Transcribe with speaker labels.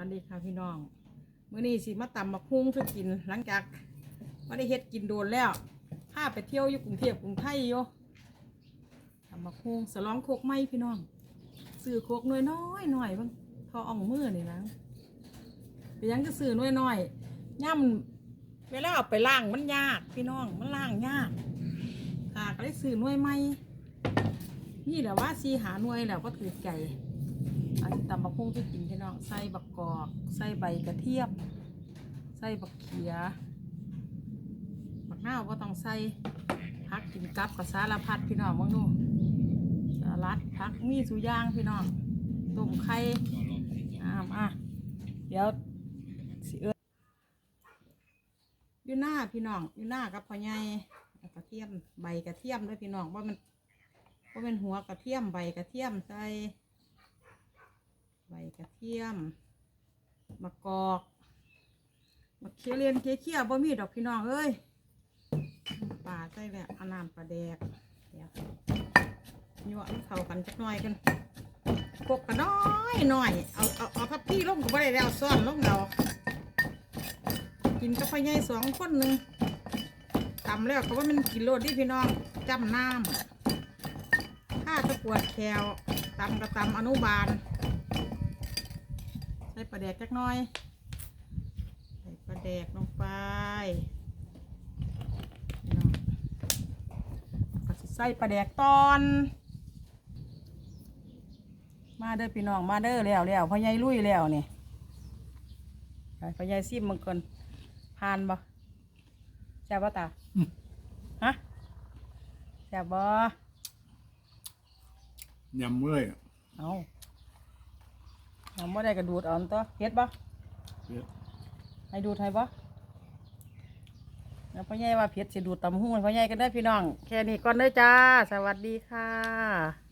Speaker 1: วัสดีค่ะพี่น้องมื้อนี้สิมาตำบักฮุ้งคือกินหลังจากไม่ได้เฮ็ดกินโดนแล้วพาไปเที่ยวอยู่กรุงเทพกรุงไทยอยู่ตำบักฮุ้งสลองโคกไม้พี่น้องซื้อโคกน้อยน้อยหน่อยเบางพออ่องมือนี่นะไปยังก็ซื้อน้อยน้อยย่ำเวลาเอาไปล้างมันยากพี่น้องมันล้างยากค่ะก็เลยซื้อน้อยใหม่นี่แหละว่าซีหาหน่วยแล้วก็ถือใจ อาจจะตำบักหุ่งที่กินพี่น้องใส่บักกอกใส่ใบกระเทียมใส่บักเขียบักหน้าก็ต้องใส่พักกินกับกับสารพัดพี่น้องมึงดูสาลัดพักมีสุอยางพี่น้องต้มไข่อ่าอะเดี๋ยวสิเอิ้อยู่หน้าพี่น้องอยู่หน้ากับพ่อใหญ่กระเทียมใบกระเทียมด้วยพี่น้องว่ามันว่าเป็นหัวกระเทียมใบกระเทียมใส่ ใบกระเทียมมะกอกมะเขียเรียนเคี้ยเคี้ยบ่มีดอกพี่น้องเอ้ยป่าใส่แล้วเอาน้ำปลาแดกเดี๋ยวยั่วเข้ากันจักหน่อยกันพวกกันน้อยหน่อยเอาเอาเอาทับพี่ลงก็บ่ได้แล้วซ่อนลงเรากินกับพ่อใหญ่สองคนหนึ่งตำแล้วเขาว่ามันกินโลดดิพี่น้องจำน้ำถ้าตะปวดแขวตำกระตำอนุบาล ส่ปลาแดกจักหน่อย ใส่ปลาแดกลงไปพี่น้องก็สิใส่ปลาแดกตอน มาเด้อพี่น้องมาเด้อแล้วแล้วพ่อใหญ่ลุยแล้วนี่ไปพ่อใหญ่ซิมมึงก่อนผ่านบ่แซ่บบ่ตาฮะแซ่บบ่
Speaker 2: ยำเว้ย
Speaker 1: เอา เอาบ่ได้กระดูดเอาอันตัวเฮ็ดบ่
Speaker 2: เผ็ด
Speaker 1: ให้ดูไทยบ่แล้วพ่อใหญ่ว่าเผ็ดสิดูดตำหุ้งให้พ่อใหญ่กันได้อพี่น้อง แค่นี้ก่อนเด้อจ้า สวัสดีค่ะ